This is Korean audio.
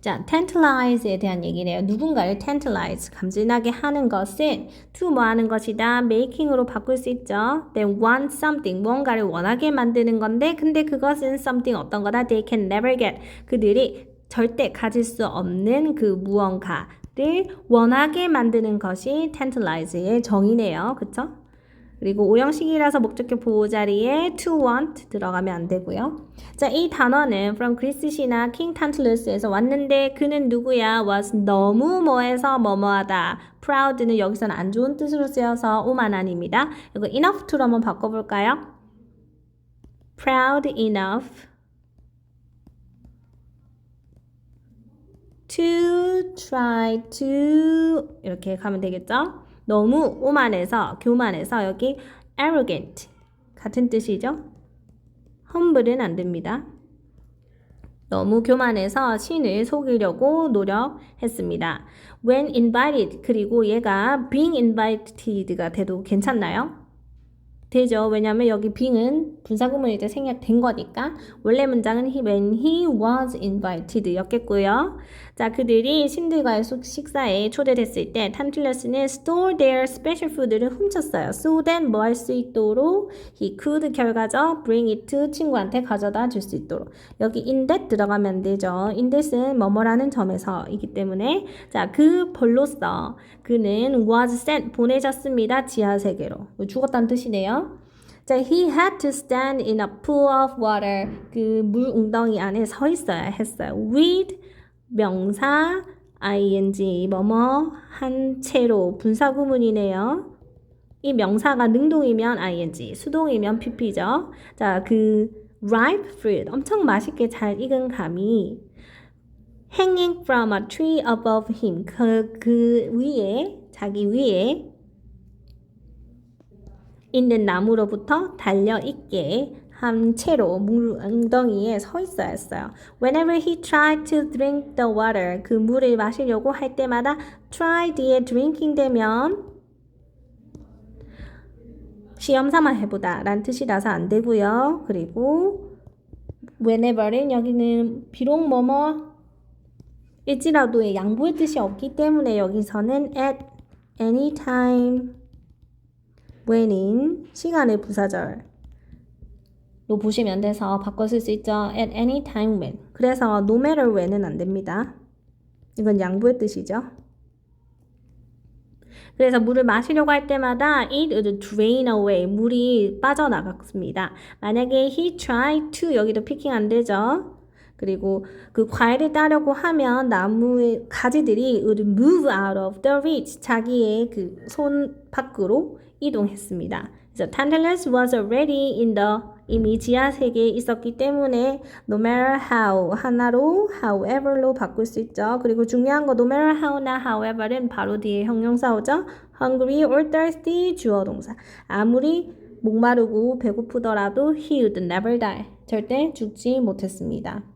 자, tantalize에 대한 얘기네요. 누군가를 tantalize, 감질나게 하는 것은 to 뭐 하는 것이다. making으로 바꿀 수 있죠. Then want something, 무언가를 원하게 만드는 건데, 근데 그것은 something 어떤 거다. They can never get. 그들이 절대 가질 수 없는 그 무언가를 원하게 만드는 것이 tantalize의 정의네요. 그쵸? 그리고 오형식이라서 목적격 보호 자리에 to want 들어가면 안 되고요. 자, 이 단어는 from 그리스시나 king Tantalus에서 왔는데 그는 누구야? was 너무 뭐해서 뭐뭐하다. proud는 여기서는 안 좋은 뜻으로 쓰여서 오만한입니다. 이거 enough to로 한번 바꿔볼까요? proud enough to try to 이렇게 가면 되겠죠? 너무 오만해서 교만해서 여기 arrogant 같은 뜻이죠? humble은 안 됩니다. 너무 교만해서 신을 속이려고 노력했습니다. When invited 그리고 얘가 being invited가 돼도 괜찮나요? 되죠. 왜냐면 여기 being은 분사구문이 이제 생략된 거니까 원래 문장은 he, when he was invited 였겠고요. 자, 그들이 신들과의 식- 식사에 초대됐을 때 탄툴러스는 store their special food를 훔쳤어요. So then 뭐할 수 있도록 he could 결과죠. bring it 친구한테 가져다 줄 수 있도록 여기 in that 들어가면 안 되죠. in that은 뭐뭐라는 점에서이기 때문에 자, 그 벌로써 그는 was sent 보내졌습니다. 지하 세계로 죽었다는 뜻이네요. 자, he had to stand in a pool of water. 그 물 웅덩이 안에 서 있어야 했어요. with 명사 ing 뭐뭐 한 채로 분사구문이네요. 이 명사가 능동이면 ing, 수동이면 pp죠. 자, 그 ripe fruit 엄청 맛있게 잘 익은 감이 hanging from a tree above him 그, 그 위에 자기 위에 있는 나무로부터 달려 있게 한 채로 물 엉덩이에 서 있어야 했어요. Whenever he tried to drink the water, 그 물을 마시려고 할 때마다 try 뒤에 drinking 되면 시험 삼아 해보다 라는 뜻이라서 안 되고요. 그리고 whenever는 여기는 비록 뭐뭐 일지라도의 양보의 뜻이 없기 때문에 여기서는 at any time when인 시간의 부사절 로 보시면 돼서 바꿔 쓸 수 있죠. at any time when. 그래서 no matter when은 안 됩니다. 이건 양보의 뜻이죠. 그래서 물을 마시려고 할 때마다 it would drain away. 물이 빠져나갔습니다. 만약에 he tried to 여기도 피킹 안 되죠. 그리고 그 과일을 따려고 하면 나무의 가지들이 would move out of the reach. 자기의 그 손 밖으로 이동했습니다. 그래서 Tantalus was already in the 이미 지하 세계에 있었기 때문에 no matter how 하나로 however로 바꿀 수 있죠. 그리고 중요한 거 no matter how나 however은 바로 뒤에 형용사 오죠. hungry or thirsty 주어 동사. 아무리 목마르고 배고프더라도 he would never die. 절대 죽지 못했습니다.